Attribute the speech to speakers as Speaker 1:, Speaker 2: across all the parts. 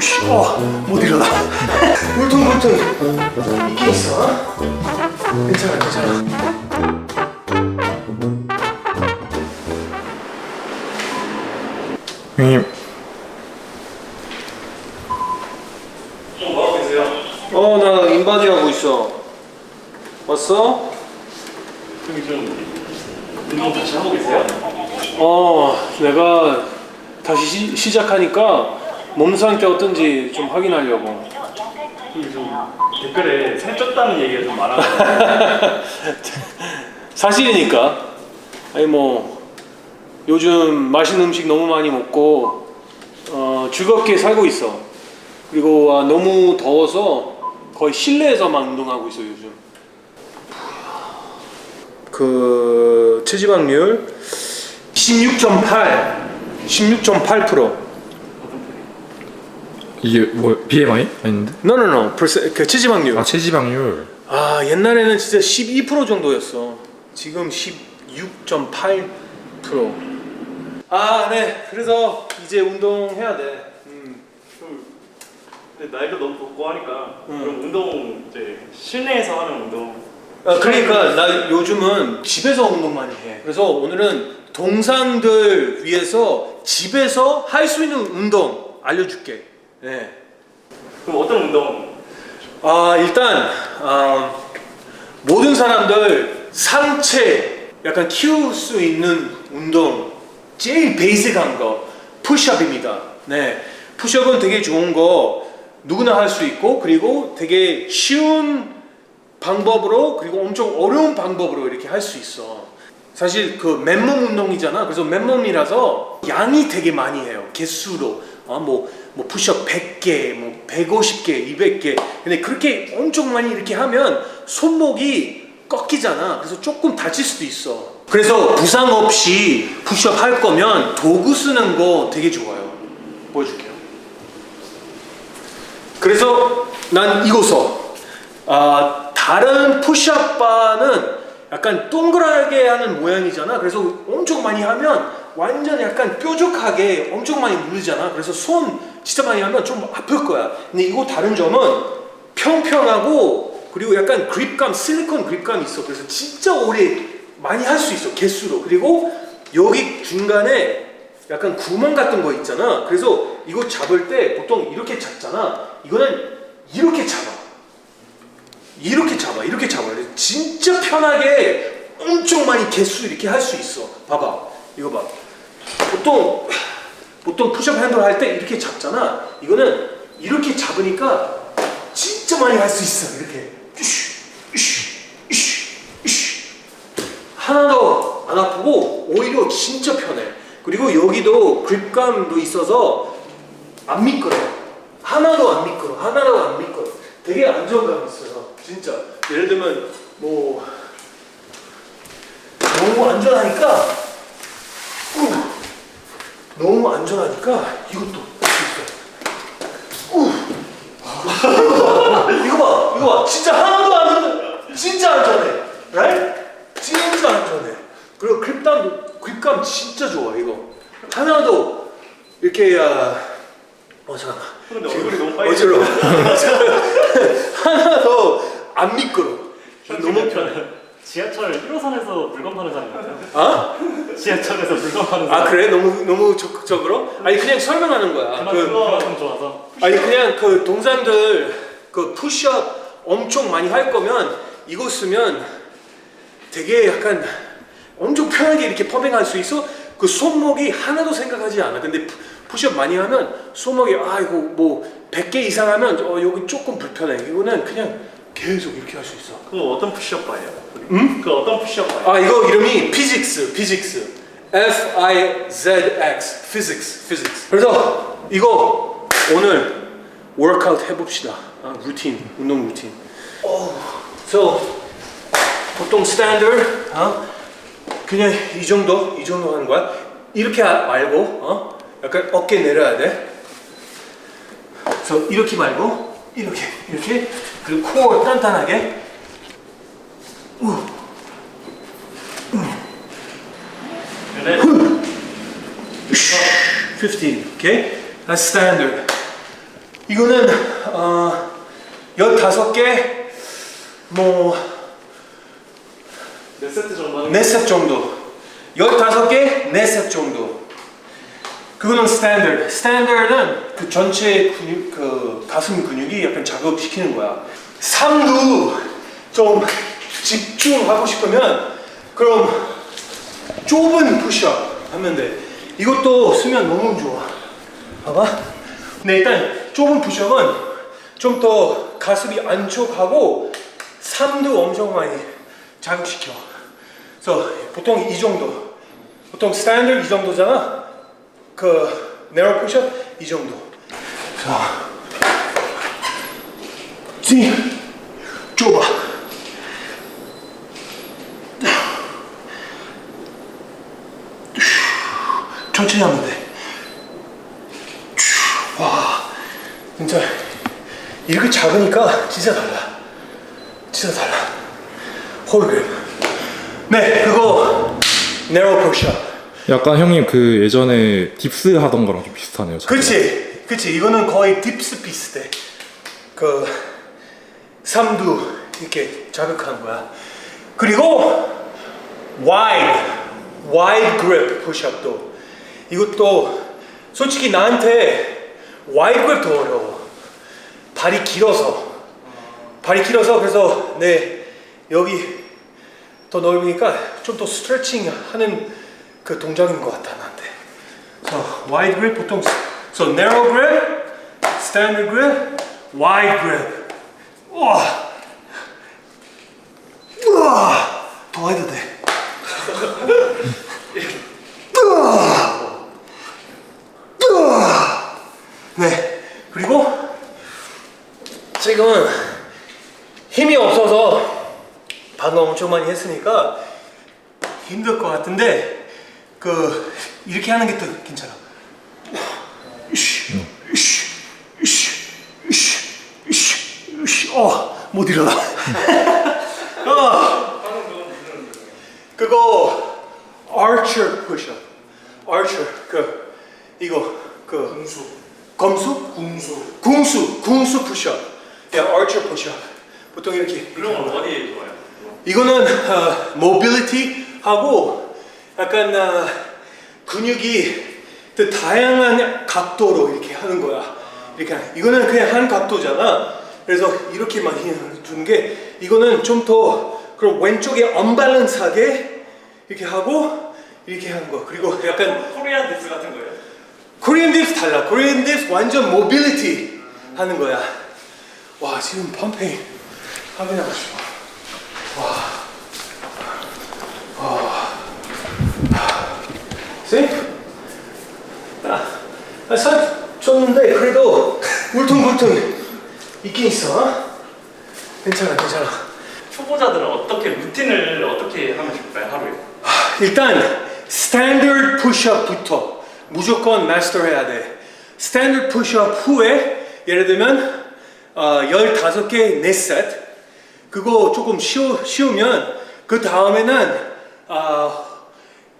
Speaker 1: 푸시 어, 못 일어나 울퉁불퉁 있긴 있어 괜찮아 괜찮아
Speaker 2: 형님
Speaker 3: 뭐하고 계세요?
Speaker 1: 어 나 인바디 하고 있어 왔어?
Speaker 3: 형님 좀 운동 같이 하고 계세요?
Speaker 1: 어 내가 다시 시, 시작하니까 몸 상태 어떤지 좀 확인하려고.
Speaker 3: 댓글에 살쪘다는 얘기가 좀 많아요
Speaker 1: 사실이니까. 아니 뭐 요즘 맛있는 음식 너무 많이 먹고 어, 즐겁게 살고 있어. 그리고 아, 너무 더워서 거의 실내에서만 운동하고 있어 요즘. 그 체지방률? 16.8 16.8%
Speaker 2: 이게 뭐 BMI 아닌데?
Speaker 1: 노노노 그 체지방률
Speaker 2: 아 체지방률
Speaker 1: 아 옛날에는 진짜 12% 정도였어. 지금 16.8%. 아 네. 그래서 이제 운동해야 돼. 음.
Speaker 3: 형, 근데 날도 너무 덥고 하니까
Speaker 1: 응.
Speaker 3: 그럼 운동 이제 실내에서 하는 운동
Speaker 1: 아, 그러니까 나 요즘은 집에서 운동 많이 해. 그래서 오늘은 동상들 위해서 집에서 할 수 있는 운동 알려줄게. 네.
Speaker 3: 그럼 어떤 운동?
Speaker 1: 아 일단 아, 모든 사람들 상체 약간 키울 수 있는 운동 제일 베이직한 거 푸시업입니다. 네, 푸시업은 되게 좋은 거 누구나 할 수 있고 그리고 되게 쉬운 방법으로 그리고 엄청 어려운 방법으로 이렇게 할 수 있어. 사실 그 맨몸 운동이잖아. 그래서 맨몸이라서 양이 되게 많이 해요. 개수로. 아, 뭐, 뭐 푸시업 100개, 뭐 150개, 200개. 근데 그렇게 엄청 많이 이렇게 하면 손목이 꺾이잖아. 그래서 조금 다칠 수도 있어. 그래서 부상 없이 푸시업 할 거면 도구 쓰는 거 되게 좋아요. 보여줄게요. 그래서 난 이거 써. 아, 다른 푸시업 바는 약간 동그랗게 하는 모양이잖아. 그래서 엄청 많이 하면 완전 약간 뾰족하게 엄청 많이 누르잖아. 그래서 손 진짜 많이 하면 좀 아플 거야. 근데 이거 다른 점은 평평하고 그리고 약간 그립감, 실리콘 그립감이 있어. 그래서 진짜 오래 많이 할 수 있어. 개수로. 그리고 여기 중간에 약간 구멍 같은 거 있잖아. 그래서 이거 잡을 때 보통 이렇게 잡잖아. 이거는 이렇게 잡아. 이렇게 잡아, 이렇게 잡아. 진짜 편하게 엄청 많이 개수 이렇게 할 수 있어. 봐봐, 이거 봐. 보통 보통 푸시업 핸들 할 때 이렇게 잡잖아. 이거는 이렇게 잡으니까 진짜 많이 할 수 있어. 이렇게. 하나도 안 아프고 오히려 진짜 편해. 그리고 여기도 그립감도 있어서 안 미끄러. 하나도 안 미끄러. 하나도 안 미끄러. 되게 안정감 있어요. 진짜. 예를 들면 뭐 너무 안전하니까 우. 너무 안전하니까 이것도 있어. 우. 이거 봐, 이거 봐. 진짜 하나도 안 안전, 진짜 안전해. right? 진짜 안전해. 그리고 그립감도 그립감 진짜 좋아 이거. 하나도 이렇게 야, 어 잠깐만.
Speaker 3: 근데 얼굴이 너무 빨개
Speaker 1: 어지러워. 하나도 안 미끄러. 너무 편해.
Speaker 3: 지하철 1호선에서 물건 파는 사람 같아요
Speaker 1: 아?
Speaker 3: 지하철에서 물건 파는 사람
Speaker 1: 아 그래? 너무 너무 적극적으로? 아니 그냥 설명하는 거야.
Speaker 3: 그만
Speaker 1: 그,
Speaker 3: 그만큼 좋아서
Speaker 1: 아니 그냥 그 동산들 그 푸시업 엄청 많이 할 거면 이거 쓰면 되게 약간 엄청 편하게 이렇게 펌핑할 수 있어. 그 손목이 하나도 생각하지 않아. 근데 푸- 푸시업 많이 하면 손목이 아 이거 뭐 100개 이상 하면 어 여기 조금 불편해. 이거는 그냥 계속 이렇게 할 수 있어.
Speaker 3: 그거 어떤 푸시업 바예요?
Speaker 1: 음?
Speaker 3: 그 어떤 푸시업 바예요?
Speaker 1: 아 이거 이름이 피직스 피직스 F I Z X physics physics 그래서 이거 오늘 워크아웃 해봅시다 아, 루틴 운동 루틴 어, so 보통 스탠드 어? 그냥 이 정도 이 정도 하는 거야 이렇게 하- 말고 어? 약간 어깨 내려야 돼 그래서 이렇게 말고 이렇게 이렇게. 그리고 코어 단단하게.
Speaker 3: 근데
Speaker 1: 15 okay that's standard. 이거는 어, 15개
Speaker 3: 뭐몇 세트 정도 하는
Speaker 1: 4셋 정도. 15개 4셋 정도 그거는 스탠더드 스탠더드는 그 전체 근육 그 가슴 근육이 약간 자극시키는 거야. 3도 좀 집중하고 싶으면 그럼 좁은 푸시업 하면 돼. 이것도 쓰면 너무 좋아. 봐봐. 근데 일단 좁은 푸시업은 좀 더 가슴이 안쪽하고 3도 엄청 많이 자극시켜. 그래서 보통 이 정도. 보통 스탠더드 이 정도잖아 그 네로 푸시업 이 정도 자 뒤, 좁아 천천히 하면 돼. 와, 진짜 이렇게 작으니까 진짜 달라. 진짜 달라. 홀그립. 네, 그거 네로 푸시업.
Speaker 2: 약간 형님 그 예전에 딥스 하던 거랑 좀 비슷하네요. 자세가.
Speaker 1: 그렇지, 그렇지. 이거는 거의 딥스 비슷해. 그 삼두 이렇게 자극하는 거야. 그리고 wide, wide grip push-up도 이것도 솔직히 나한테 wide grip 더 어려워. 발이 길어서 발이 길어서 그래서 내 여기 더 넓으니까 좀 더 스트레칭 하는 그 동작인 것 같아 나한테. So wide grip 보통 so narrow grip, standard grip, wide grip. 우와, 우와, 더 해도 돼. 우와, 우와. 네 그리고 지금은 힘이 없어서 방금 엄청 많이 했으니까 힘들 것 같은데 그 이렇게 하는 게 더 괜찮아. 어, 못 일어나. 어. 그거 archer push-up. archer 그 이거 그
Speaker 3: 공수
Speaker 1: 검수?
Speaker 3: 궁수
Speaker 1: 궁수, 궁수 push-up. 야, archer push-up. 보통 이렇게
Speaker 3: 건 어디에 좋아요?
Speaker 1: 이거는 어, 모빌리티 하고 약간 어, 근육이 더 다양한 각도로 이렇게 하는 거야. 이렇게 이거는 그냥 한 각도잖아. 그래서 이렇게만 힘을 주는 게 이거는 좀 더 그럼 왼쪽에 언밸런스하게 이렇게 하고 이렇게 하는 거. 그리고 약간
Speaker 3: 코리안 딥스 같은 거예요?
Speaker 1: 코리안 딥스 달라. 코리안 딥스 완전 모빌리티 하는 거야. 와 지금 펌페인 확인하고 싶 See? 아, 아, 살 쪘는데 그래도 울퉁불퉁 있긴 있어. 어? 괜찮아, 괜찮아.
Speaker 3: 초보자들은 어떻게 루틴을 어떻게 하면 좋을까요 하루에?
Speaker 1: 일단 스탠더드 푸시업부터 무조건 마스터해야 돼. 스탠더드 푸시업 후에 예를 들면 어, 15개 4셋 그거 조금 쉬우, 쉬우면 그 다음에는 어,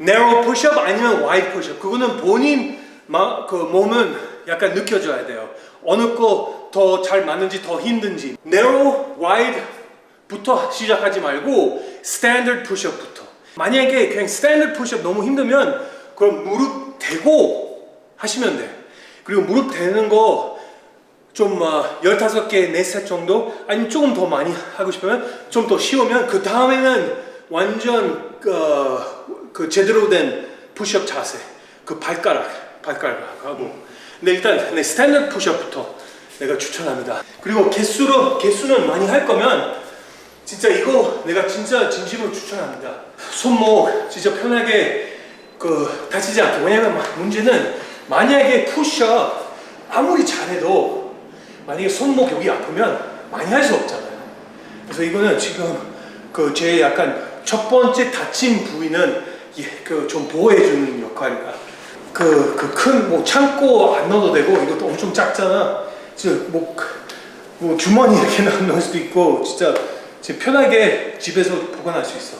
Speaker 1: narrow push-up 아니면 wide push-up 그거는 본인 마, 그 몸은 약간 느껴져야 돼요. 어느 거 더 잘 맞는지 더 힘든지 narrow, wide부터 시작하지 말고 standard push-up부터 만약에 그냥 standard 너무 힘들면 그럼 무릎 대고 하시면 돼. 그리고 무릎 대는 거 좀 어, 15개, 4셋 정도 아니면 조금 더 많이 하고 싶으면 좀 더 쉬우면 그 다음에는 완전 그, 그 제대로 된 푸시업 자세 그 발가락 발가락 하고. 근데 일단 네, 스탠더드 푸시업부터 내가 추천합니다. 그리고 개수로 개수는 많이 할 거면 진짜 이거 내가 진짜 진심으로 추천합니다. 손목 진짜 편하게 그 다치지 않게. 왜냐면 마- 문제는 만약에 푸시업 아무리 잘해도 만약에 손목 여기 아프면 많이 할 수 없잖아요. 그래서 이거는 지금 그 제 약간 첫 번째 다친 부위는 그좀 보호해 주는 역할이다. 그 그 큰 뭐 창고 안 넣어도 되고 이것도 엄청 작잖아. 진짜 뭐, 그- 뭐 주머니 이렇게 넣을 수도 있고 진짜 편하게 집에서 보관할 수 있어.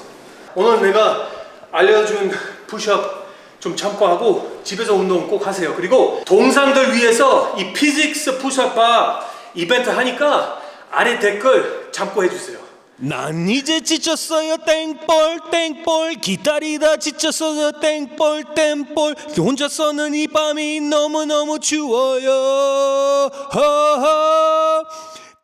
Speaker 1: 오늘 내가 알려준 푸시업
Speaker 4: 좀 참고하고 집에서 운동 꼭 하세요. 그리고 동상들 위해서 이 피직스 푸시업 바 이벤트 하니까 아래 댓글 참고해 주세요.
Speaker 1: 난 이제 지쳤어요 땡볼 땡볼. 기다리다 지쳤어요 땡볼 땡볼. 혼자서는 이 밤이 너무너무 추워요. 허허